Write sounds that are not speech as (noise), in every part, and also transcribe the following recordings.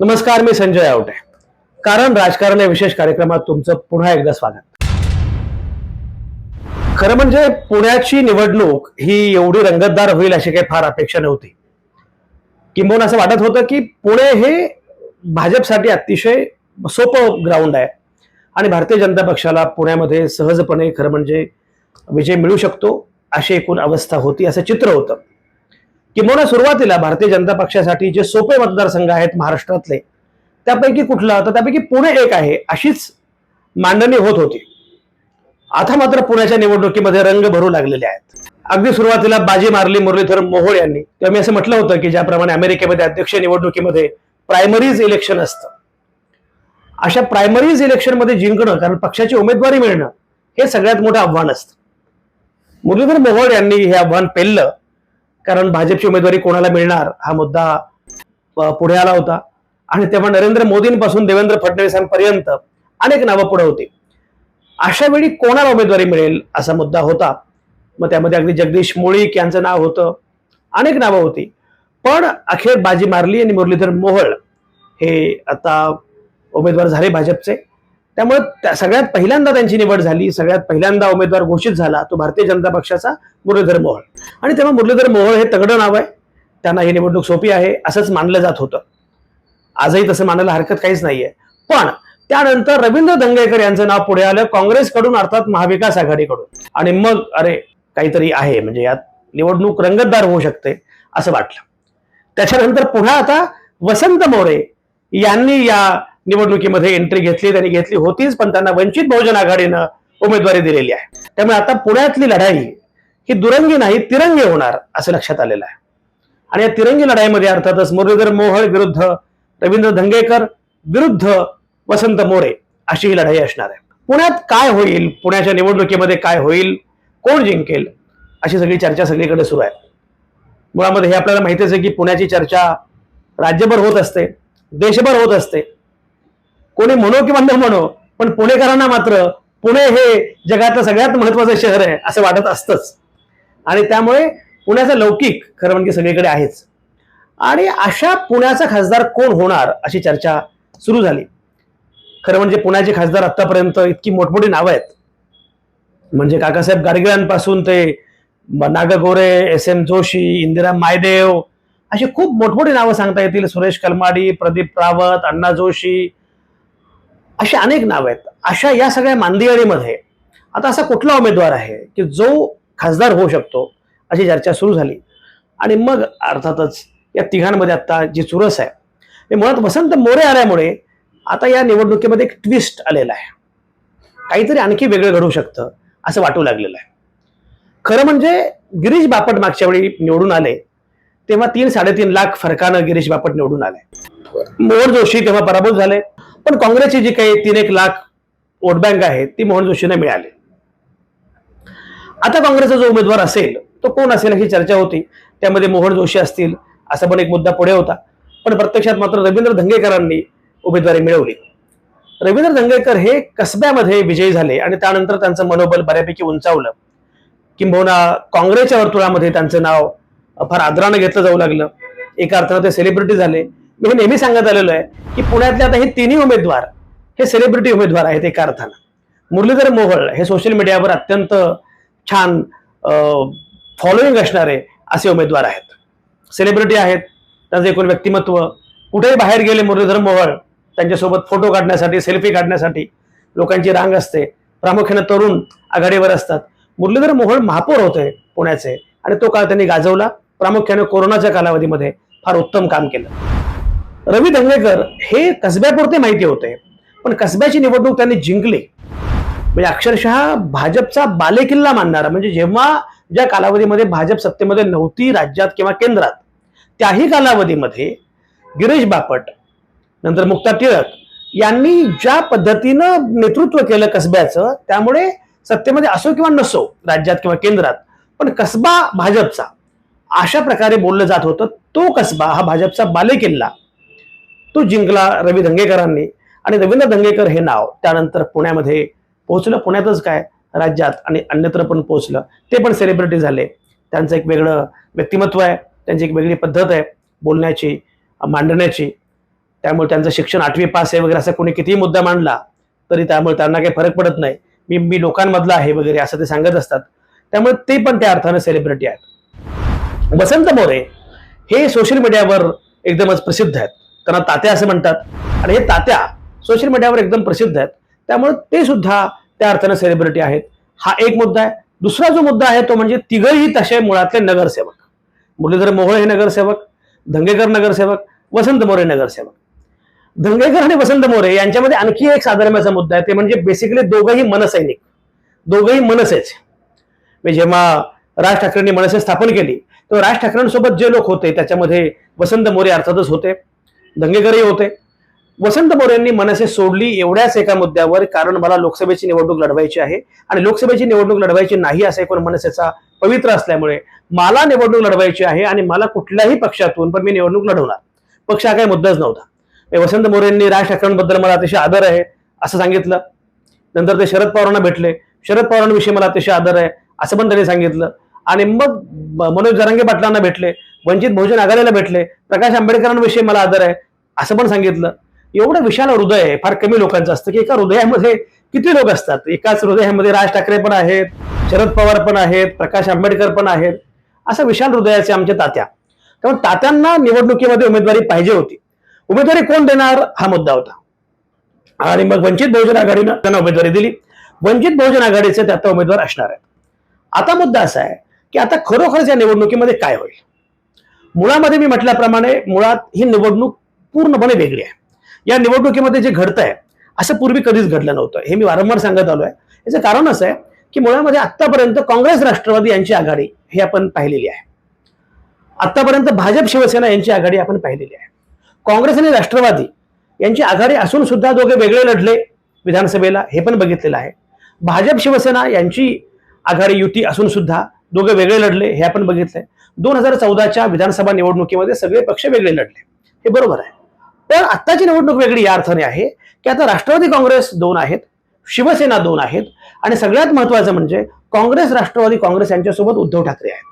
नमस्कार मी संजय आवटे. कारण राजकारण या विशेष कार्यक्रमात तुमचं पुन्हा एकदा स्वागत. खरं म्हणजे पुण्याची निवडणूक ही एवढी रंगतदार होईल अशी काही फार अपेक्षा नव्हती. किंबहुना असं वाटत होतं की पुणे हे भाजपसाठी अतिशय सोपं ग्राउंड आहे. आणि भारतीय जनता पक्षाला पुण्यामध्ये सहजपणे खरं म्हणजे विजय मिळू शकतो अशी एकूण अवस्था होती असं चित्र होतं. किंबहुना सुरुवातीला भारतीय जनता पक्षासाठी जे सोपे मतदारसंघ आहेत महाराष्ट्रातले त्यापैकी कुठला? तर त्यापैकी पुणे एक आहे अशीच मांडणी होत होती. आता मात्र पुण्याच्या निवडणुकीमध्ये रंग भरू लागलेले आहेत. अगदी सुरुवातीला बाजी मारली मुरलीधर मोहोळ यांनी. तेव्हा मी असं म्हटलं होतं की ज्याप्रमाणे अमेरिकेमध्ये अध्यक्ष निवडणुकीमध्ये प्रायमरीज इलेक्शन असतं. अशा प्रायमरीज इलेक्शनमध्ये जिंकणं कारण पक्षाची उमेदवारी मिळणं हे सगळ्यात मोठं आव्हान असतं. मुरलीधर मोहोळ यांनी हे आव्हान पेललं. कारण भाजपची उमेदवारी कोणाला मिळणार हा मुद्दा पुढे आला होता. आणि तेव्हा नरेंद्र मोदींपासून देवेंद्र फडणवीसांपर्यंत अनेक नावं पुढे होती. अशा वेळी कोणाला उमेदवारी मिळेल असा मुद्दा होता. मग त्यामध्ये अगदी जगदीश मुळीक यांचं नाव होतं. अनेक नावं होती. पण अखेर बाजी मारली आणि मुरलीधर मोहोळ हे आता उमेदवार झाले भाजपचे. त्यामुळे त्या- सगळ्यात पहिल्यांदा त्यांची निवड झाली सगळ्यात पहिल्यांदा उमेदवार घोषित झाला तो भारतीय जनता पक्षाचा मुरलीधर मोहोळ. आणि तेव्हा मुरलीधर मोहोळ हे तगडं नाव आहे. त्यांना ही निवडणूक सोपी आहे असंच मानलं जात होतं. आजही तसं मानायला हरकत काहीच नाहीये. पण त्यानंतर रवींद्र दंगेकर यांचं नाव पुढे आलं काँग्रेसकडून अर्थात महाविकास आघाडीकडून. आणि मग अरे काहीतरी आहे म्हणजे यात निवडणूक रंगतदार होऊ शकते असं वाटलं. त्याच्यानंतर पुन्हा आता वसंत मोरे यांनी या निवडणुकीमध्ये एंट्री घेतली त्यांनी घेतली होतीच पण त्यांना वंचित बहुजन आघाडीनं उमेदवारी दिलेली आहे. त्यामुळे आता पुण्यातली लढाई ही दुरंगी नाही तिरंगी होणार असं लक्षात आलेलं आहे. आणि या तिरंगी लढाईमध्ये अर्थातच मुरलीधर मोहोळ विरुद्ध रवींद्र धंगेकर विरुद्ध वसंत मोरे अशी ही लढाई असणार आहे. पुण्यात काय होईल? पुण्याच्या निवडणुकीमध्ये काय होईल? कोण जिंकेल? अशी सगळी चर्चा सगळीकडे सुरू आहे. मुळामध्ये हे आपल्याला माहितीच आहे की पुण्याची चर्चा राज्यभर होत असते देशभर होत असते. कोणी म्हणो किंवा न म्हणो पण पुणेकरांना मात्र पुणे हे जगातलं सगळ्यात महत्वाचं शहर आहे असं वाटत असतंच. आणि त्यामुळे पुण्याचा लौकिक खरं म्हणजे सगळीकडे आहेच. आणि अशा पुण्याचा खासदार कोण होणार अशी चर्चा सुरू झाली. खरं म्हणजे पुण्याचे खासदार आत्तापर्यंत इतकी मोठमोठी नावं आहेत. म्हणजे काकासाहेब गाडगिळांपासून ते नागगोरे एस एम जोशी इंदिरा मायदेव अशी खूप मोठमोठी नावं सांगता येतील. सुरेश कलमाडी प्रदीप रावत अण्णा जोशी अशी अनेक नावं आहेत. अशा या सगळ्या मांदियाळीमध्ये आता असा कुठला उमेदवार आहे की जो खासदार होऊ शकतो अशी चर्चा सुरू झाली. आणि मग अर्थातच या तिघांमध्ये आता जी चुरस आहे ते मुळात वसंत मोरे आल्यामुळे आता या निवडणुकीमध्ये एक ट्विस्ट आलेला आहे. काहीतरी आणखी वेगळं घडू शकतं असं वाटू लागलेलं आहे. खरं म्हणजे गिरीश बापट मागच्या वेळी निवडून आले तेव्हा तीन साडेतीन लाख फरकानं गिरीश बापट निवडून आले. मोहन जोशी तेव्हा पराभूत झाले. पण काँग्रेसची जी काही तीन एक लाख वोट बँक आहे ती मोहन जोशींना मिळाली. आता काँग्रेसचा जो उमेदवार असेल तो कोण असेल अशी चर्चा होती. त्यामध्ये मोहन जोशी असतील असा पण एक मुद्दा पुढे होता. पण प्रत्यक्षात मात्र रवींद्र धंगेकरांनी उमेदवारी मिळवली. रवींद्र धंगेकर हे कसब्यामध्ये विजयी झाले आणि त्यानंतर त्यांचं मनोबल बऱ्यापैकी उंचावलं. किंबहुना काँग्रेसच्या वर्तुळामध्ये त्यांचं नाव फार आदरानं घेतलं जाऊ लागलं. एका अर्थानं ते सेलिब्रिटी झाले. मी हे नेहमी सांगत आलेलो आहे की पुण्यातले आता हे तिन्ही उमेदवार हे सेलिब्रिटी उमेदवार आहेत एका अर्थानं. मुरलीधर मोहोळ हे सोशल मीडियावर अत्यंत छान फॉलोईंग असणारे असे उमेदवार आहेत. सेलिब्रिटी आहेत त्यांचं एकूण व्यक्तिमत्व. कुठेही बाहेर गेले मुरलीधर मोहोळ त्यांच्यासोबत फोटो काढण्यासाठी सेल्फी काढण्यासाठी लोकांची रांग असते. प्रामुख्याने तरुण आघाडीवर असतात. मुरलीधर मोहोळ महापौर होते पुण्याचे आणि तो काळ त्यांनी गाजवला. प्रामुख्याने कोरोनाच्या कालावधीमध्ये फार उत्तम काम केलं. रवी दंगेकर हे कसब्यापुरते माहिती होते पण कसब्याची निवडणूक त्यांनी जिंकली. म्हणजे अक्षरशः भाजपचा बालेकिल्ला मानणारा म्हणजे जेव्हा ज्या कालावधीमध्ये भाजप सत्तेमध्ये नव्हती राज्यात किंवा केंद्रात त्याही कालावधीमध्ये गिरीश बापट नंतर मुक्ता टिळक यांनी ज्या पद्धतीनं नेतृत्व केलं कसब्याचं त्यामुळे सत्तेमध्ये असो किंवा नसो राज्यात किंवा केंद्रात पण कसबा भाजपचा अशा प्रकारे बोललं जात होतं तो कसबा हा भाजपचा बालेकिल्ला. तो जिंकला रवी धंगेकरांनी. आणि रवींद्र धंगेकर हे नाव त्यानंतर पुण्यामध्ये पोहोचलं. पुण्यातच काय? राज्यात आणि अन्यत्र पण पोहोचलं. ते पण सेलिब्रिटी झाले. त्यांचं एक वेगळं व्यक्तिमत्व आहे. त्यांची एक वेगळी पद्धत आहे. बोलण्याची मांडण्याची. त्यामुळे त्यांचं शिक्षण आठवी पास आहे वगैरे असा कोणी कितीही मुद्दा मांडला तरी त्यामुळे त्यांना काही फरक पडत नाही. मी मी लोकांमधला आहे वगैरे असं ते सांगत असतात. त्यामुळे ते पण त्या अर्थानं सेलिब्रिटी आहेत. वसंत मोरे हे सोशल मीडियावर एकदमच प्रसिद्ध आहेत. त्यांना तात्या असं म्हणतात. आणि हे तात्या सोशल मीडियावर एकदम प्रसिद्ध आहेत. त्यामुळे ते सुद्धा त्या अर्थानं सेलिब्रिटी आहेत. हा एक मुद्दा आहे. दुसरा जो मुद्दा आहे तो म्हणजे तिघही तसे मुळातले नगरसेवक. मुरलीधर मोहोळ हे नगरसेवक धंगेकर नगरसेवक वसंत मोरे नगरसेवक. धंगेकर आणि वसंत मोरे यांच्यामध्ये आणखी एक साधर्म्याचा मुद्दा आहे. ते म्हणजे बेसिकली दोघंही मनसैनिक. दोघंही मनसेच. म्हणजे जेव्हा राज ठाकरेंनी मनसे स्थापन केली तेव्हा राज ठाकरेंसोबत जे लोक होते त्याच्यामध्ये वसंत मोरे अर्थातच होते. दंगेकरही होते. वसंत मोरेंनी मनसे सोडली एवढ्याच एका मुद्द्यावर कारण मला लोकसभेची निवडणूक लढवायची आहे आणि लोकसभेची निवडणूक लढवायची नाही असा एकूण मनसेचा पवित्र असल्यामुळे मला निवडणूक लढवायची आहे आणि मला कुठल्याही पक्षातून पण मी निवडणूक लढवणार. पक्ष हा काही मुद्दाच नव्हता. म्हणजे वसंत मोरेंनी राज ठाकरेंबद्दल मला अतिशय आदर आहे असं सांगितलं. नंतर ते शरद पवारांना भेटले. शरद पवारांविषयी मला अतिशय आदर आहे असं पण त्यांनी सांगितलं. आणि मग मनोज जरांगे पाटलांना भेटले. वंचित बहुजन आघाडीला भेटले. प्रकाश आंबेडकरांविषयी मला आदर आहे. असं पण सांगितलं. एवढं विशाल हृदय आहे फार कमी लोकांचं असतं की एका हृदयामध्ये किती लोक असतात? एकाच हृदयामध्ये राज ठाकरे पण आहेत शरद पवार पण आहेत प्रकाश आंबेडकर पण आहेत. असं विशाल हृदयाचे आमच्या तात्या. त्यामुळे तात्यांना निवडणुकीमध्ये उमेदवारी पाहिजे होती. उमेदवारी कोण देणार? हा मुद्दा होता. आणि मग वंचित बहुजन आघाडीनं त्यांना उमेदवारी दिली. वंचित बहुजन आघाडीचे त्यात उमेदवार असणार आहेत. आता मुद्दा असा आहे की आता खरोखरच या निवडणुकीमध्ये काय होईल? मुळामध्ये मी म्हटल्याप्रमाणे मुळात ही निवडणूक पूर्णपणे वेगळी आहे. या निवडणुकीमध्ये जे घडत आहे असं पूर्वी कधीच घडलं नव्हतं. हे मी वारंवार सांगत आलो आहे याचं कारण असं आहे की मुळामध्ये आतापर्यंत काँग्रेस राष्ट्रवादी यांची आघाडी हे आपण पाहिलेली आहे. आतापर्यंत भाजप शिवसेना यांची आघाडी आपण पाहिलेली आहे. काँग्रेस आणि राष्ट्रवादी यांची आघाडी असून सुद्धा दोघे वेगळे लढले विधानसभेला हे पण बघितलेलं आहे. भाजप शिवसेना यांची आघाडी युती असून सुद्धा दोघे वेगळे लढले हे आपण बघितलंय. दोन हजार चौदाच्या विधानसभा निवडणुकीमध्ये सगळे पक्ष वेगळे लढले. हे बरोबर आहे. तर आत्ताची निवडणूक वेगळी या अर्थाने आहे की आता राष्ट्रवादी काँग्रेस दोन आहेत शिवसेना दोन आहेत आणि सगळ्यात महत्वाचं म्हणजे काँग्रेस राष्ट्रवादी काँग्रेस यांच्यासोबत उद्धव ठाकरे आहेत.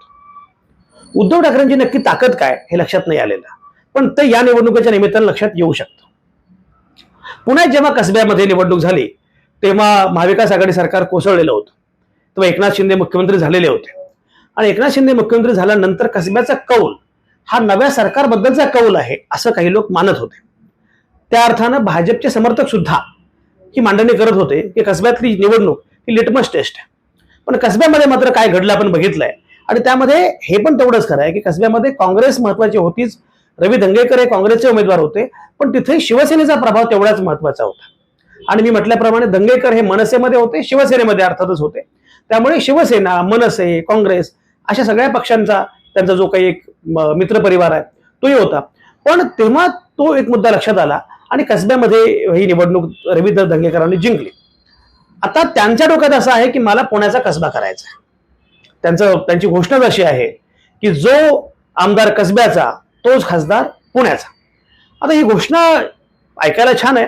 उद्धव ठाकरेंची नक्की ताकद काय हे लक्षात नाही आलेलं. पण ते या निवडणुकीच्या निमित्तानं लक्षात येऊ शकतं. पुण्यात जेव्हा कसब्यामध्ये निवडणूक झाली तेव्हा महाविकास आघाडी सरकार कोसळलेलं होतं. तेव्हा एकनाथ शिंदे मुख्यमंत्री झालेले होते. आणि एकनाथ शिंदे मुख्यमंत्री झाल्यानंतर कसब्याचा कौल हा नव्या सरकारबद्दलचा कौल आहे असं काही लोक मानत होते. त्या अर्थानं भाजपचे समर्थक सुद्धा ही मांडणी करत होते की कसब्यातली निवडणूक ही लिटमस टेस्ट आहे. पण कसब्यामध्ये मात्र काय घडलं आपण बघितलंय. आणि त्यामध्ये हे पण तेवढंच खरं आहे की कसब्यामध्ये काँग्रेस महत्वाची होतीच. रवी दंगेकर हे काँग्रेसचे उमेदवार होते पण तिथे शिवसेनेचा प्रभाव तेवढाच महत्त्वाचा होता. आणि मी म्हटल्याप्रमाणे दंगेकर हे मनसेमध्ये होते शिवसेनेमध्ये अर्थातच होते. त्यामुळे शिवसेना मनसे काँग्रेस अशा सगळ्या पक्षांचा त्यांचा जो काही एक मित्र मित्रपरिवार आहे तोही होता. पण तेव्हा तो एक मुद्दा लक्षात आला आणि कसब्यामध्ये ही निवडणूक रवींद्र दंगेकरांनी जिंकली. आता त्यांच्या डोक्यात असं आहे की मला पुण्याचा कसबा करायचा आहे. त्यांचं त्यांची घोषणाच अशी आहे की जो आमदार कसब्याचा तोच खासदार पुण्याचा. आता ही घोषणा ऐकायला छान आहे.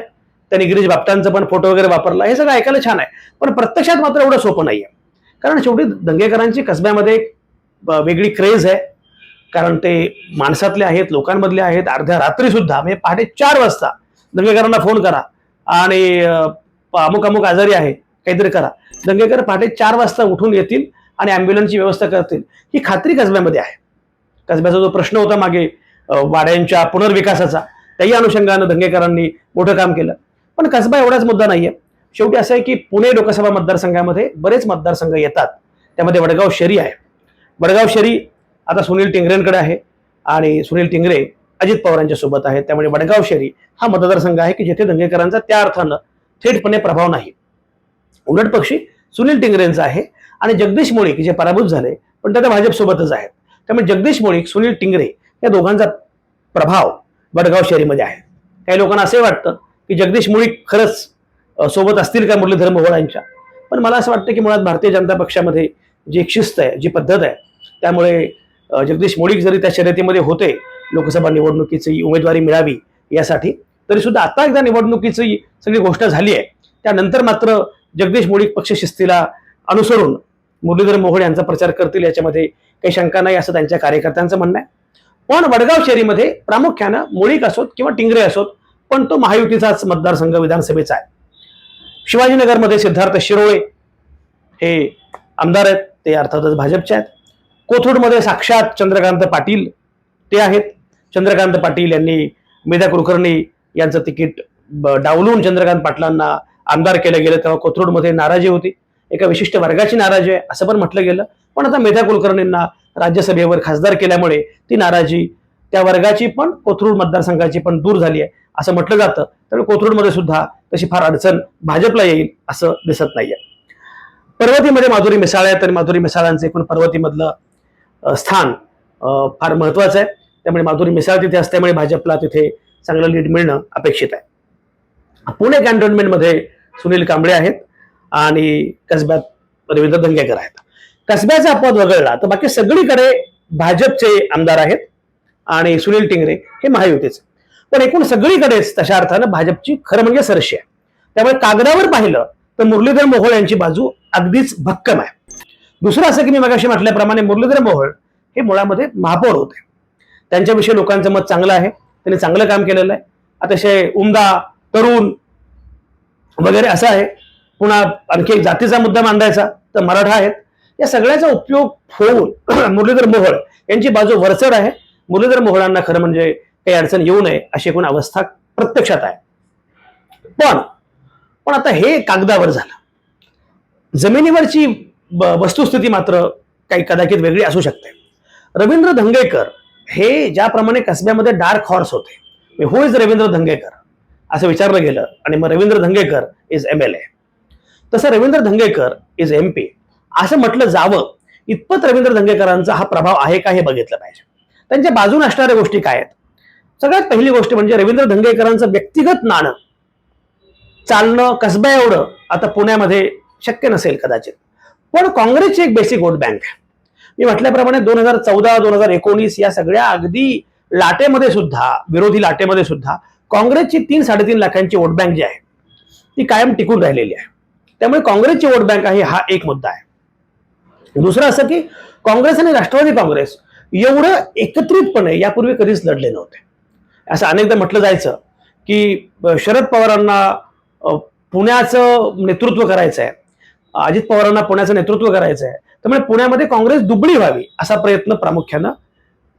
त्यांनी गिरीश बापटांचा पण फोटो वगैरे वापरला हे सगळं ऐकायला छान आहे. पण प्रत्यक्षात मात्र एवढं सोपं नाही आहे कारण शेवटी दंगेकरांची कसब्यामध्ये वेगळी क्रेज आहे. कारण ते माणसातले आहेत लोकांमधले आहेत. अर्ध्या रात्रीसुद्धा म्हणजे पहाटे चार वाजता दंगेकरांना फोन करा. आणि अमुक अमुक आजारी आहे काहीतरी करा. दंगेकर पहाटे चार वाजता उठून येतील आणि ॲम्ब्युलन्सची व्यवस्था करतील. ही खात्री कसब्यामध्ये आहे. कसब्याचा जो प्रश्न होता मागे वाड्यांच्या पुनर्विकासाचा त्याही अनुषंगानं दंगेकरांनी मोठं काम केलं. पण कसबा एवढाच मुद्दा नाहीये. शेवटी असं आहे की पुणे लोकसभा मतदारसंघामध्ये बरेच मतदारसंघ येतात. त्यामध्ये वडगाव शहरी आहे. वडगाव शहरी आता सुनील टिंगरेंकडे आहे आणि सुनील टिंगरे अजित पवारांच्या सोबत आहेत त्यामुळे वडगाव शहरी हा मतदारसंघ आहे की जिथे दंगेकरांचा त्या अर्थानं थेटपणे प्रभाव नाही. उलट पक्षी सुनील टिंगरेंचा आहे आणि जगदीश मोळीक जे पराभूत झाले पण त्या भाजपसोबतच आहेत. त्यामुळे जगदीश मोळीक सुनील टिंगरे या दोघांचा प्रभाव वडगाव शहरीमध्ये आहे. काही लोकांना असे वाटतं की जगदीश मुळीक खरंच सोबत असतील का मुरलीधर मोहोळांच्या? पण मला असं वाटतं की मुळात भारतीय जनता पक्षामध्ये जी एक शिस्त आहे जी पद्धत आहे त्यामुळे जगदीश मुळीक जरी त्या शर्यतीमध्ये होते लोकसभा निवडणुकीची उमेदवारी मिळावी यासाठी. तरी सुद्धा आता एकदा निवडणुकीची सगळी गोष्ट झाली आहे. त्यानंतर मात्र जगदीश मुळीक पक्ष शिस्तीला अनुसरून मुरलीधर मोहोळ यांचा प्रचार करतील याच्यामध्ये काही शंका नाही असं त्यांच्या कार्यकर्त्यांचं म्हणणं आहे. पण वडगाव शहरीमध्ये प्रामुख्यानं मुळीक असोत किंवा टिंगरे असोत पण तो महायुतीचाच मतदारसंघ विधानसभेचा आहे. शिवाजीनगरमध्ये सिद्धार्थ शिरोळे हे आमदार आहेत ते अर्थातच भाजपचे आहेत. कोथरूडमध्ये साक्षात चंद्रकांत पाटील ते आहेत. चंद्रकांत पाटील यांनी मेधा कुलकर्णी यांचं तिकीट डावलून चंद्रकांत पाटलांना आमदार केलं गेलं तेव्हा कोथरूडमध्ये नाराजी होती. एका विशिष्ट वर्गाची नाराजी आहे असं पण म्हटलं गेलं. पण आता मेधा कुलकर्णींना राज्यसभेवर खासदार केल्यामुळे ती नाराजी त्या वर्गाची पण कोथरूड मतदारसंघाची पण दूर झाली आहे असं म्हटलं जातं. त्यामुळे कोथरूडमध्ये सुद्धा तशी फार अडचण भाजपला येईल असं दिसत नाहीये. पर्वतीमध्ये माधुरी मिसाळ आहेत आणि माधुरी मिसाळांचं एकूण पर्वतीमधलं स्थान फार महत्वाचं आहे. त्यामुळे माधुरी मिसाळ तिथे असल्यामुळे भाजपला तिथे चांगलं लीड मिळणं अपेक्षित आहे. पुणे कॅन्टोन्मेंटमध्ये सुनील कांबळे आहेत आणि कसब्यात रवींद्र धंगेकर आहेत. कसब्याचा अपवाद वगळला तर बाकी सगळीकडे भाजपचे आमदार आहेत आणि सुनील टिंगरे हे महायुतीचे. पण एकूण सगळीकडेच तशा अर्थानं भाजपची खरं म्हणजे सरशी आहे. त्यामुळे कागदावर पाहिलं तर मुरलीधर मोहोळ यांची बाजू अगदीच भक्कम आहे. दुसरं असं की मी मगाशी म्हटल्याप्रमाणे मुरलीधर मोहोळ हे मुळामध्ये महापौर होते. त्यांच्याविषयी लोकांचं मत चांगलं आहे. त्यांनी चांगलं काम केलेलं आहे. अतिशय उमदा तरुण वगैरे असं आहे. पुन्हा आणखी एक जातीचा मुद्दा मांडायचा तर मराठा आहेत. या सगळ्याचा उपयोग होऊन (clears throat) मुरलीधर मोहोळ यांची बाजू वरसर आहे. मुरलीधर मोहोळांना खरं म्हणजे काही अडचण येऊ नये अशी एकूण अवस्था प्रत्यक्षात आहे. पण पण आता हे कागदावर झालं. जमिनीवरची वस्तुस्थिती मात्र काही कदाचित वेगळी असू शकते. रवींद्र धंगेकर हे ज्याप्रमाणे कसब्यामध्ये डार्क हॉर्स होते. Who is Ravindra Dhangekar? असं विचारलं गेलं आणि मग Ravindra Dhangekar is M L A तसं Ravindra Dhangekar is M P असं म्हटलं जावं इतपत रवींद्र धंगेकरांचा हा प्रभाव आहे का हे बघितलं पाहिजे. त्यांच्या बाजून असणाऱ्या गोष्टी काय आहेत? सगळ्यात पहिली गोष्ट म्हणजे रवींद्र धंगेकरांचं व्यक्तिगत नाणं. चालणं कसबा एवढं आता पुण्यामध्ये शक्य नसेल कदाचित. पण काँग्रेसची एक बेसिक वोट बँक आहे. मी म्हटल्याप्रमाणे दोन हजार चौदा दोन हजार एकोणीस या सगळ्या अगदी लाटेमध्ये सुद्धा विरोधी लाटेमध्ये सुद्धा काँग्रेसची तीन साडेतीन लाखांची वोट बँक जी आहे ती कायम टिकून राहिलेली आहे. त्यामुळे काँग्रेसची वोट बँक आहे हा एक मुद्दा आहे. दुसरं असं की काँग्रेस आणि राष्ट्रवादी काँग्रेस एवढं एकत्रितपणे यापूर्वी कधीच लढले नव्हते. असं अनेकदा म्हटलं जायचं की शरद पवारांना पुण्याचं नेतृत्व करायचं आहे अजित पवारांना पुण्याचं नेतृत्व करायचं आहे त्यामुळे पुण्यामध्ये काँग्रेस दुबळी व्हावी असा प्रयत्न प्रामुख्यानं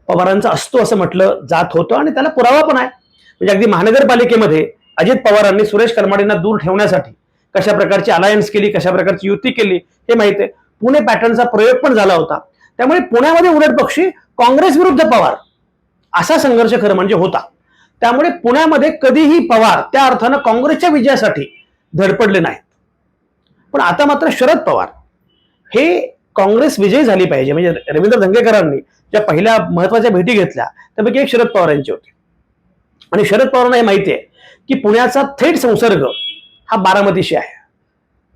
पवारांचा असतो असं म्हटलं जात होतं आणि त्याला पुरावा पण आहे. म्हणजे अगदी महानगरपालिकेमध्ये अजित पवारांनी सुरेश करमाडेंना दूर ठेवण्यासाठी कशा प्रकारची अलायन्स केली कशा प्रकारची युती केली हे माहिती आहे. पुणे पॅटर्नचा प्रयोग पण झाला होता. त्यामुळे पुण्यामध्ये उलट पक्षी काँग्रेस विरुद्ध पवार असा संघर्ष खरं म्हणजे होता. त्यामुळे पुण्यामध्ये कधीही पवार त्या अर्थानं काँग्रेसच्या विजयासाठी धडपडले नाहीत. पण आता मात्र शरद पवार हे काँग्रेस विजयी झाली पाहिजे. म्हणजे रवींद्र धंगेकरांनी ज्या पहिल्या महत्त्वाच्या भेटी घेतल्या त्यापैकी एक शरद पवार यांची होती. आणि शरद पवारांना हे माहिती आहे की पुण्याचा थेट संसर्ग हा बारामतीशी आहे.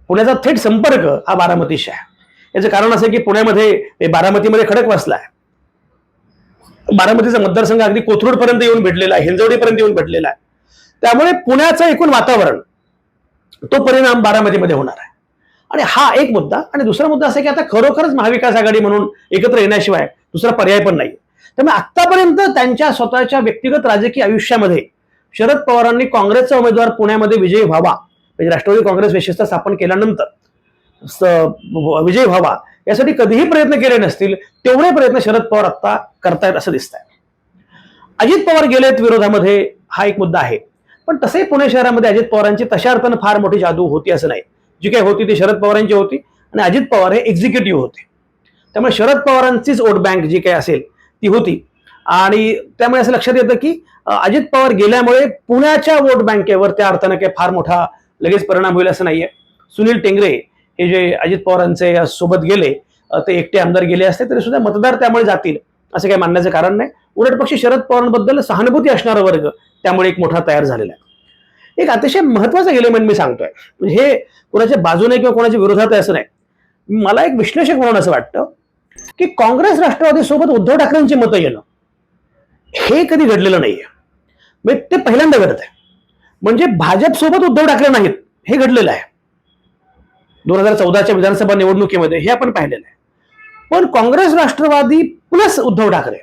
पुण्याचा थेट संपर्क हा बारामतीशी आहे. याचं कारण असं की पुण्यामध्ये बारामतीमध्ये खडक वसला आहे बारामतीचा मतदारसंघ अगदी कोथरूडपर्यंत येऊन भेटलेला आहे हिंजवडीपर्यंत येऊन भेटलेला आहे. त्यामुळे पुण्याचं एकूण वातावरण तो परिणाम बारामतीमध्ये होणार आहे. आणि हा एक मुद्दा. आणि दुसरा मुद्दा असा की आता खरोखरच महाविकास आघाडी म्हणून एकत्र येण्याशिवाय दुसरा पर्याय पण नाही त्यामुळे आतापर्यंत त्यांच्या स्वतःच्या व्यक्तिगत राजकीय आयुष्यामध्ये शरद पवारांनी काँग्रेसचा उमेदवार पुण्यामध्ये विजयी व्हावा म्हणजे राष्ट्रवादी काँग्रेस विशेषतः स्थापन केल्यानंतर विजयी व्हावा यासाठी कधीही प्रयत्न केले नसतील तेवढे प्रयत्न शरद पवार आता करतायत असं दिसत आहे अजित पवार गेलेत विरोधामध्ये हा एक मुद्दा आहे. पण तसे पुणे शहरामध्ये अजित पवारांची तशा अर्थानं फार मोठी जादू होती असं नाही. जी काही होती ती शरद पवारांची होती आणि अजित पवार हे एक्झिक्युटिव्ह होते. त्यामुळे शरद पवारांचीच वोट बँक जी काही असेल ती होती. आणि त्यामुळे असं लक्षात येतं की अजित पवार गेल्यामुळे पुण्याच्या वोट बँकेवर त्या अर्थानं काही फार मोठा लगेच परिणाम होईल असं नाहीये. सुनील टेंगरे हे जे अजित पवारांचे सोबत गेले ते एकटे आमदार गेले असते तरी सुद्धा मतदार त्यामुळे जातील असं काही मानण्याचं कारण नाही. उलटपक्षी शरद पवारांबद्दल सहानुभूती असणारा वर्ग त्यामुळे एक मोठा तयार झालेला आहे. एक अतिशय महत्वाचं एलिमेंट मी सांगतोय. म्हणजे हे कोणाच्या बाजूने किंवा कोणाच्या विरोधात आहे असं नाही. मला एक विश्लेषक म्हणून असं वाटतं की काँग्रेस राष्ट्रवादी सोबत उद्धव ठाकरेंची मतं येणं हे कधी घडलेलं नाहीये. म्हणजे ते पहिल्यांदा घडत आहे. म्हणजे भाजप सोबत उद्धव ठाकरे नाहीत हे घडलेलं आहे. दोन हजार चौदाच्या विधानसभा निवडणुकीमध्ये हे आपण पाहिलेलं आहे. पण काँग्रेस राष्ट्रवादी प्लस उद्धव ठाकरे.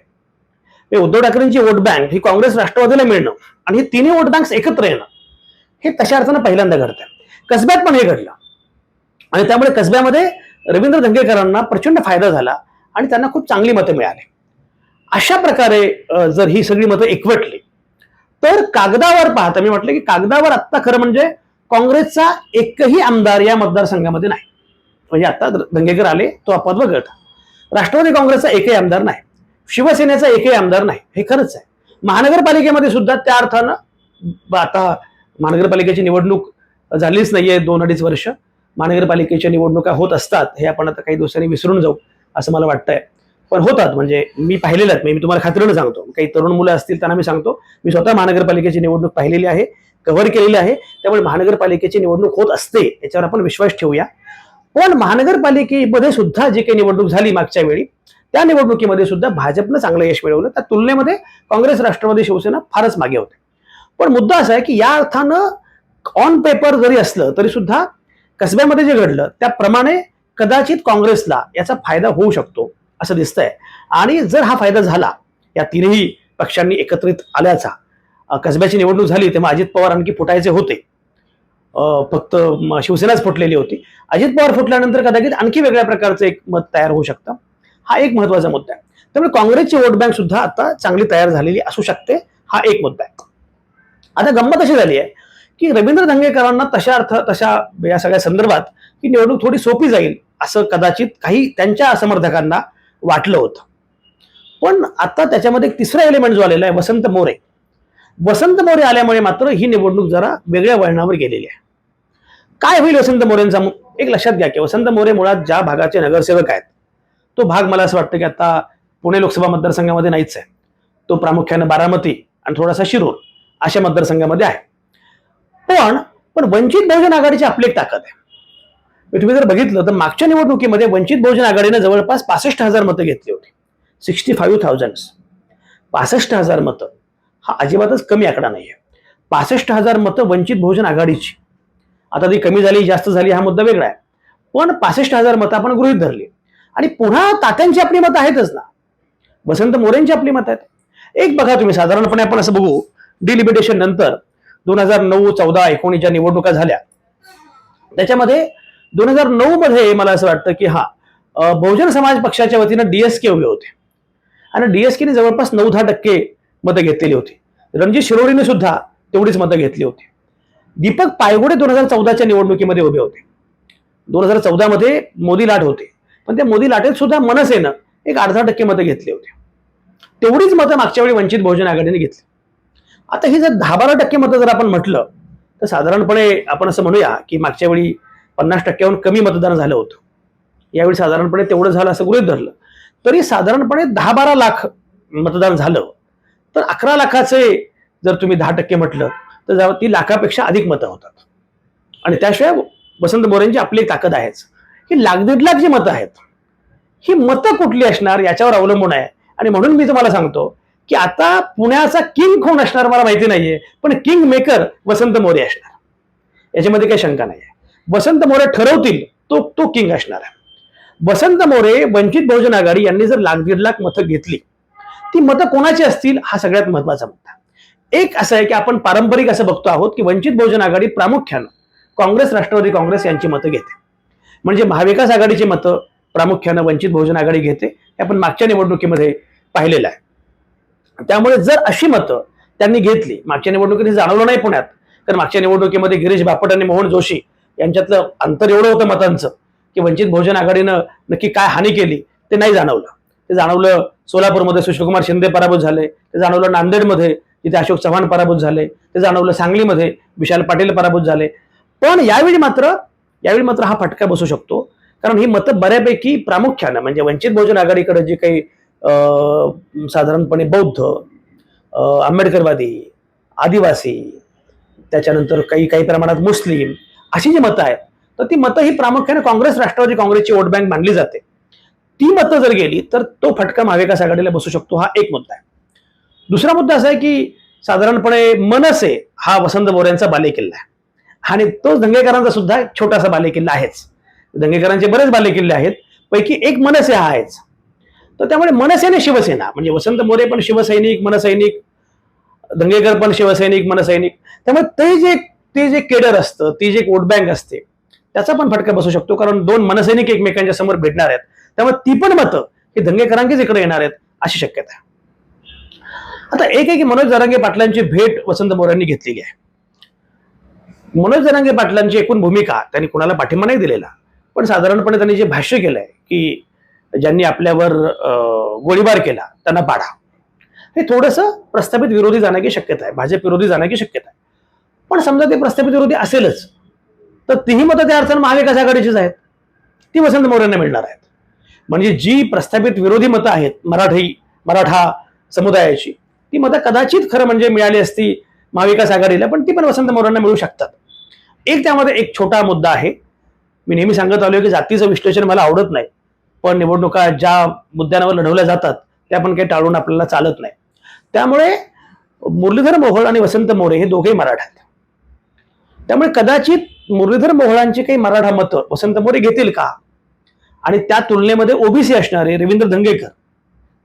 हे उद्धव ठाकरेंची वोट बँक ही काँग्रेस राष्ट्रवादीला मिळणं आणि हे तिन्ही वोट बँक्स एकत्र येणं. हे तशा अर्थानं पहिल्यांदा घडतंय. कसब्यात पण हे घडलं. आणि त्यामुळे कसब्यामध्ये रवींद्र धंगेकरांना प्रचंड फायदा झाला आणि त्यांना खूप चांगली मतं मिळाली. अशा प्रकारे जर ही सगळी मतं एकवटली तर कागदावर पाहता मी म्हटलं की कागदावर आत्ता खरं म्हणजे काँग्रेसचा एकही आमदार या मतदारसंघामध्ये नाही. म्हणजे आता दंगेकर आले तो अपवाद गट राष्ट्रवादी काँग्रेसचा एकही आमदार नाही. शिवसेनेचा एकही आमदार नाही. हे खरंच आहे. महानगरपालिकेमध्ये सुद्धा त्या अर्थानं आता महानगरपालिकेची निवडणूक झालीच नाहीये दोन अडीच वर्ष. महानगरपालिकेच्या निवडणुका होत असतात हे आपण आता काही दिवसांनी विसरून जाऊ असं मला वाटतंय. पण होतात म्हणजे मी पाहिलेलं आहेत मी तुम्हाला खात्रीनं सांगतो. काही तरुण मुलं असतील त्यांना मी सांगतो मी स्वतः महानगरपालिकेची निवडणूक पाहिलेली आहे कव्हर केलेली आहे त्यामुळे महानगरपालिकेची निवडणूक होत असते याच्यावर आपण विश्वास ठेवूया. पण महानगरपालिकेमध्ये सुद्धा जी काही निवडणूक झाली मागच्या वेळी त्या निवडणुकीमध्ये सुद्धा भाजपनं चांगलं यश मिळवलं. त्या तुलनेमध्ये काँग्रेस राष्ट्रवादी शिवसेना फारच मागे होते. पण मुद्दा असा आहे की या अर्थानं ऑन पेपर जरी असलं तरी सुद्धा कसब्यामध्ये जे घडलं त्याप्रमाणे कदाचित काँग्रेसला याचा फायदा होऊ शकतो असं दिसतंय. आणि जर हा फायदा झाला या तीनही पक्षांनी एकत्रित आल्याचा कसब्याची निवडणूक झाली तेव्हा अजित पवार आणखी फुटायचे होते. फक्त शिवसेनाच फुटलेली होती. अजित पवार फुटल्यानंतर कदाचित आणखी वेगळ्या प्रकारचं एक मत तयार होऊ शकतं. हा एक महत्त्वाचा मुद्दा आहे. त्यामुळे काँग्रेसची वोट बँक सुद्धा आता चांगली तयार झालेली असू शकते हा एक मुद्दा आहे. आता गंमत अशी झाली आहे की रवींद्र धंगेकरांना तशा अर्थ तशा या सगळ्या संदर्भात ही निवडणूक थोडी सोपी जाईल असं कदाचित काही त्यांच्या समर्थकांना वाटलं होतं. पण आता त्याच्यामध्ये एक तिसरा एलिमेंट जो आलेला आहे वसंत मोरे. वसंत मोरे आल्यामुळे मात्र ही निवडणूक जरा वेगळ्या वळणावर गेलेली आहे. काय होईल वसंत मोरेंचा एक लक्षात घ्या की वसंत मोरे मुळात ज्या भागाचे नगरसेवक आहेत तो भाग मला असं वाटतं की आता पुणे लोकसभा मतदारसंघामध्ये नाहीच आहे. तो प्रामुख्यानं बारामती आणि थोडासा शिरूर. अशा मतदारसंघामध्ये आहे. पण पण वंचित बहुजन आघाडीची आपली एक ताकद आहे. मी तुम्ही जर बघितलं तर मागच्या निवडणुकीमध्ये वंचित बहुजन आघाडीनं जवळपास पासष्ट हजार मतं घेतली होती. सिक्स्टी फाईव्ह थाउजंड पासष्ट हजार मतं. हा अजिबातच कमी आकडा नाही आहे पासष्ट हजार मतं वंचित बहुजन आघाडीची. आता ती कमी झाली जास्त झाली हा मुद्दा वेगळा आहे. पण पासष्ट हजार मतं आपण गृहीत धरली. आणि पुन्हा तात्यांची आपली मतं आहेतच ना. वसंत मोरेंची आपली मतं आहेत. एक बघा तुम्ही साधारणपणे आपण असं बघू डिलिमिटेशन नंतर दोन हजार नऊ चौदा एकोणीसच्या निवडणुका झाल्या. त्याच्यामध्ये दोन हजार नऊ मध्ये मला असं वाटतं की हा बहुजन समाज पक्षाच्या वतीनं डीएसके उभे होते. आणि डीएसकेने जवळपास नऊ दहा टक्के मतं घेतलेली होती. रणजित शिरोडीने सुद्धा तेवढीच मतं घेतली होती. दीपक पायगुडे दोन हजार चौदाच्या निवडणुकीमध्ये उभे होते. दोन हजार चौदामध्ये मोदी लाट होते. पण त्या मोदी लाटेत सुद्धा मनसेनं एक अर्धा टक्के मतं घेतली होती. तेवढीच मतं मागच्या वेळी वंचित बहुजन आघाडीने घेतली. आता हे जर दहा बारा टक्के मतं जर आपण म्हटलं तर साधारणपणे आपण असं म्हणूया की मागच्या वेळी पन्नास टक्क्याहून कमी मतदान झालं होतं. यावेळी साधारणपणे तेवढं झालं असं गृहित धरलं. तरी साधारणपणे दहा बारा लाख मतदान झालं. तर अकरा लाखाचे जर तुम्ही दहा टक्के म्हटलं तर ती लाखापेक्षा अधिक मतं होतात. आणि त्याशिवाय वसंत मोरेंची आपली एक ताकद आहेच. ही लाख दीड लाख जी मतं आहेत ही मतं कुठली असणार याच्यावर अवलंबून आहे. आणि म्हणून मी तुम्हाला सांगतो की आता पुण्याचा किंग कोण असणार मला माहिती नाहीये पण किंग मेकर वसंत मोरे असणार. याच्यामध्ये काही शंका नाही वसंत मोरे ठरवतील तो तो किंग असणार आहे. वसंत मोरे वंचित बहुजन आघाडी यांनी जर लाख दीड लाख मतं घेतली ती मतं कोणाची असतील हा सगळ्यात महत्त्वाचा मुद्दा. एक असं आहे की आपण पारंपरिक असं बघतो आहोत की वंचित बहुजन आघाडी प्रामुख्यानं काँग्रेस राष्ट्रवादी काँग्रेस यांची मतं घेते. म्हणजे महाविकास आघाडीची मतं प्रामुख्यानं वंचित बहुजन आघाडी घेते हे आपण मागच्या निवडणुकीमध्ये पाहिलेलं आहे. त्यामुळे जर अशी मतं त्यांनी घेतली मागच्या निवडणुकीत जाणवलं नाही पुण्यात तर मागच्या निवडणुकीमध्ये गिरीश बापट आणि मोहन जोशी यांच्यातलं अंतर एवढं होतं मतांचं की वंचित बहुजन आघाडीनं नक्की काय हानी केली ते नाही जाणवलं. ते जाणवलं सोलापूरमध्ये सुशीलकुमार शिंदे पराभूत झाले ते जाणवलं नांदेडमध्ये तिथे अशोक चव्हाण पराभूत झाले ते जाणवलं सांगलीमध्ये विशाल पाटील पराभूत झाले. पण यावेळी मात्र यावेळी मात्र हा फटका बसू शकतो कारण ही मतं बऱ्यापैकी प्रामुख्यानं म्हणजे वंचित बहुजन आघाडीकडे जे काही साधारणपणे बौद्ध आंबेडकरवादी आदिवासी त्याच्यानंतर काही काही प्रमाणात मुस्लिम अशी जी मतं आहेत तर ती मतं ही प्रामुख्याने काँग्रेस राष्ट्रवादी काँग्रेसची वोट बँक मानली जाते. ती मतं जर गेली तर तो फटका महाविकास आघाडीला बसू शकतो हा एक मुद्दा आहे. दुसरा मुद्दा असा आहे की साधारणपणे मनसे हा वसंत बोऱ्यांचा बालेकिल्ला आहे. आणि तोच दंगेकरांचा सुद्धा एक छोटासा बालेकिल्ला आहेच. दंगेकरांचे बरेच बालेकिल्ले आहेत. पैकी एक मनसे हा आहेच. तर त्यामुळे मनसेने शिवसेना म्हणजे वसंत मोरे पण शिवसैनिक मनसैनिक दंगेकर पण शिवसैनिक मनसैनिक. त्यामुळे ते जे ते जे केडर असतं ती जे वोट बँक असते त्याचा पण फटका बसू शकतो कारण दोन मनसैनिक एकमेकांच्या समोर भेटणार आहेत. त्यामुळे ती पण मतं ही दंगेकरांचीच इकडे येणार आहेत अशी शक्यता आहे. आता एक आहे की मनोज जरांगे पाटलांची भेट वसंत मोरेंनी घेतलेली आहे. मनोज जरांगे पाटलांची एकूण भूमिका त्यांनी कुणाला पाठिंबा नाही दिलेला पण साधारणपणे त्यांनी जे भाष्य केलंय की ज्यांनी आपल्यावर अं, गोळीबार केला त्यांना पाडा. हे थोडंसं प्रस्थापित विरोधी जाण्याची शक्यता आहे. भाजप विरोधी जाण्याची शक्यता आहे. पण समजा ते प्रस्थापित विरोधी असेलच तर तीही मतं त्या अर्थानं महाविकास आघाडीचीच आहेत. ती वसंत मोरेंना मिळणार आहेत. म्हणजे जी प्रस्थापित विरोधी मतं आहेत मराठी मराठा समुदायाची ती मतं कदाचित खरं म्हणजे मिळाली असती महाविकास आघाडीला पण ती पण वसंत मोरेंना मिळू शकतात. एक त्यामध्ये एक छोटा मुद्दा आहे. मी नेहमी सांगत आलो की जातीचं विश्लेषण मला आवडत नाही. पण निवडणुका ज्या मुद्द्यांवर लढवल्या जातात त्या पण काही टाळून आपल्याला चालत नाही. त्यामुळे मुरलीधर मोहोळ आणि वसंत मोरे हे दोघेही मराठा आहेत. त्यामुळे कदाचित मुरलीधर मोहोळांची काही मराठा मतं वसंत मोरे घेतील का? आणि त्या तुलनेमध्ये ओबीसी असणारे रवींद्र धंगेकर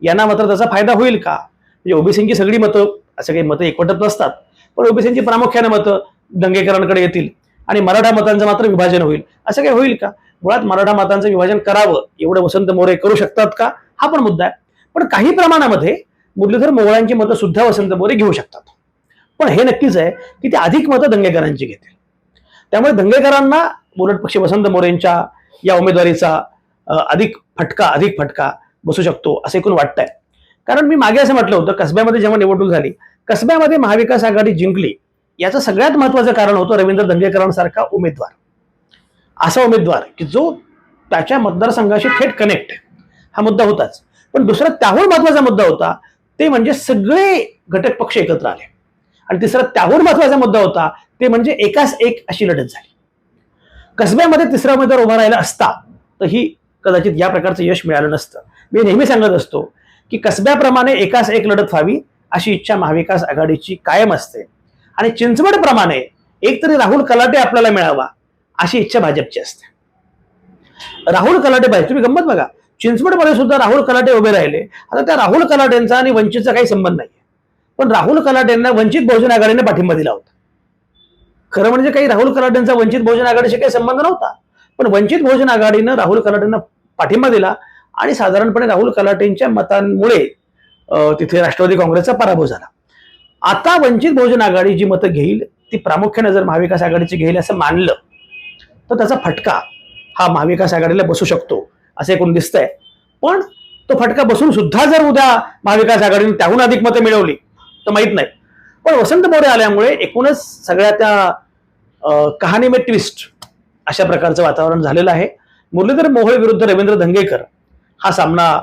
यांना मात्र त्याचा फायदा होईल का? म्हणजे ओबीसींची सगळी मतं असं काही मतं एकवटत नसतात पण ओबीसींची प्रामुख्याने मतं दंगेकरांकडे येतील आणि मराठा मतांचं मात्र विभाजन होईल. असं काही होईल का? मुळात मराठा मातांचं विभाजन करावं एवढं वसंत मोरे करू शकतात का? हा पण मुद्दा आहे. पण काही प्रमाणामध्ये मुरलीधर मोहोळांची मतं सुद्धा वसंत मोरे घेऊ शकतात. पण हे नक्कीच आहे की ते अधिक मतं दंगेकरांची घेतील. त्यामुळे दंगेकरांना उलट पक्ष वसंत मोरेंच्या या उमेदवारीचा अधिक फटका अधिक फटका बसू शकतो असं एकूण वाटतंय. कारण मी मागे असं म्हटलं होतं कसब्यामध्ये जेव्हा निवडणूक झाली कसब्यामध्ये महाविकास आघाडी जिंकली याचं सगळ्यात महत्वाचं कारण होतं रवींद्र दंगेकरांसारखा उमेदवार. असा उमेदवार की जो त्याच्या मतदारसंघाशी थेट कनेक्ट हा मुद्दा होताच. पण दुसरा त्याहून महत्त्वाचा मुद्दा होता ते म्हणजे सगळे घटक पक्ष एकत्र आले. आणि तिसरा त्याहून महत्त्वाचा मुद्दा होता ते म्हणजे एकाच एक अशी लढत झाली. कसब्यामध्ये तिसरा उमेदवार उभा राहिला असता तर ही कदाचित या प्रकारचं यश मिळालं नसतं. मी नेहमी सांगत असतो की कसब्याप्रमाणे एकाच एक लढत व्हावी अशी इच्छा महाविकास आघाडीची कायम असते. आणि चिंचवडप्रमाणे एकतरी राहुल कलाटे आपल्याला मिळावा अशी इच्छा भाजपची असते. राहुल कलाटे पाहिजे. तुम्ही गंमत बघा. चिंचवडमध्ये सुद्धा राहुल कलाटे उभे राहिले. आता त्या राहुल कलाटेंचा आणि वंचितचा काही संबंध नाही पण राहुल कलाटेंना वंचित बहुजन आघाडीने पाठिंबा दिला होता. खरं म्हणजे काही राहुल कलाटेंचा वंचित बहुजन आघाडीशी काही संबंध नव्हता. पण वंचित बहुजन आघाडीनं राहुल कलाटेंना पाठिंबा दिला आणि साधारणपणे राहुल कलाटेंच्या मतांमुळे तिथे राष्ट्रवादी काँग्रेसचा पराभव झाला. आता वंचित बहुजन आघाडी जी मतं घेईल ती प्रामुख्याने जर महाविकास आघाडीची घेईल असं मानलं तर त्याचा फटका हा महाविकास आघाडीला बसू शकतो असं एकूण दिसतंय. पण तो फटका बसून सुद्धा जर उद्या महाविकास आघाडीने त्याहून अधिक मतं मिळवली तर माहीत नाही. पण वसंत मोरे आल्यामुळे एकूणच सगळ्या त्या कहाणी में ट्विस्ट अशा प्रकारचं वातावरण झालेलं आहे. मुरलीधर मोहोळ विरुद्ध रवींद्र धंगेकर हा सामना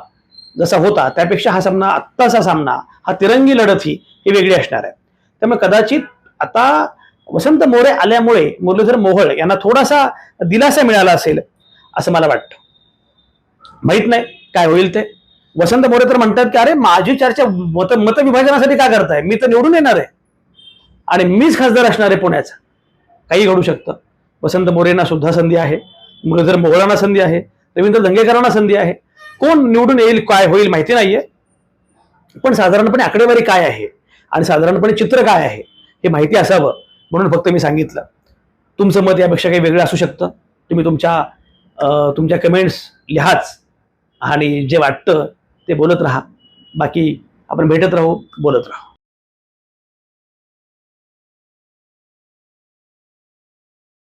जसा होता त्यापेक्षा हा सामना आत्ताचा सामना हा तिरंगी लढत ही ही वेगळी असणार आहे. त्यामुळे कदाचित आता वसंत मोरे आल्यामुळे मुरलीधर मोहोळ यांना थोडासा दिलासा मिळाला असेल असं मला वाटतं. माहीत नाही काय होईल ते. वसंत मोरे तर म्हणतात की अरे माझी चर्चा मत मतविभाजनासाठी का करताय? मी तर निवडून येणार आहे. आणि मीच खासदार असणार आहे पुण्याचा. काही घडू शकतं. वसंत मोरेंना सुद्धा संधी आहे. मुरलीधर मोहोळांना संधी आहे. रवींद्र दंगेकरांना संधी आहे. कोण निवडून येईल काय होईल माहिती नाहीये. पण साधारणपणे आकडेवारी काय आहे? आणि साधारणपणे चित्र काय आहे? हे माहिती असावं. म्हणून फक्त मी सांगितलं. तुमचं मत यापेक्षा काही वेगळं असू शकतं. तुम्ही तुमच्या तुमच्या कमेंट्स लिहाच. आणि जे वाटतं ते बोलत राहा. बाकी आपण भेटत राहू बोलत राहू.